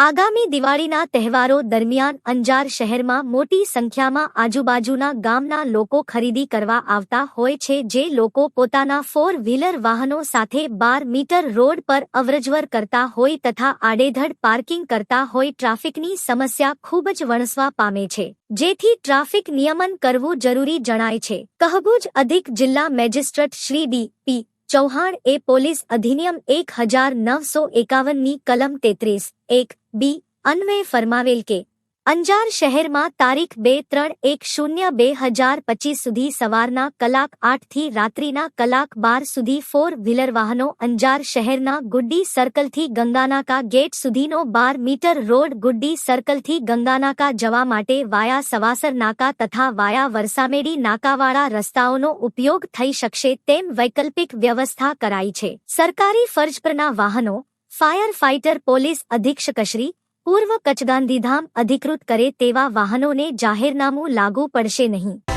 આગામી દિવાળીના તહેવારો દરમિયાન અંજાર શહેરમાં મોટી સંખ્યામાં આજુબાજુના ગામના લોકો ખરીદી કરવા આવતા હોય છે, જે લોકો પોતાના ફોર વ્હીલર વાહનો સાથે બાર મીટર રોડ પર અવરજવર કરતા હોય તથા આડેધડ પાર્કિંગ કરતા હોય ટ્રાફિકની સમસ્યા ખૂબ જ વણસવા પામે છે. જેથી ટ્રાફિક નિયમન કરવું જરૂરી જણાય છે. કહબુજ અધિક જિલ્લા magistrate Shri D. P. Chauhan એ પોલીસ અધિનિયમ એક હજાર નવસો એકાવનની કલમ તેત્રીસ, એક, બી, અન્વયે ફરમાવેલ કે અંજાર શહેરમાં તારીખ બે ત્રણ એક શૂન્ય બે હજાર પચીસ સુધી સવારના કલાક આઠથી રાત્રિના કલાક બાર સુધી ફોર વ્હીલર વાહનો અંજાર શહેરના ગુડ્ડી સર્કલથી ગંગાનાકા ગેટ સુધીનો બાર મીટર રોડ ગુડ્ડી સર્કલથી ગંગાનાકા જવા માટે વાયા સવાસર નાકા તથા વાયા વરસામેડી નાકાવાળા રસ્તાઓનો ઉપયોગ થઈ શકશે તેમ વૈકલ્પિક વ્યવસ્થા કરાઈ છે. સરકારી ફરજ પરના વાહનો, ફાયર ફાઇટર પોલીસ અધિક્ષકશ્રી પૂર્વ કચગાંધીધામ અધિકૃત કરે તેવા વાહનોને જાહેરનામું લાગુ પડશે નહીં.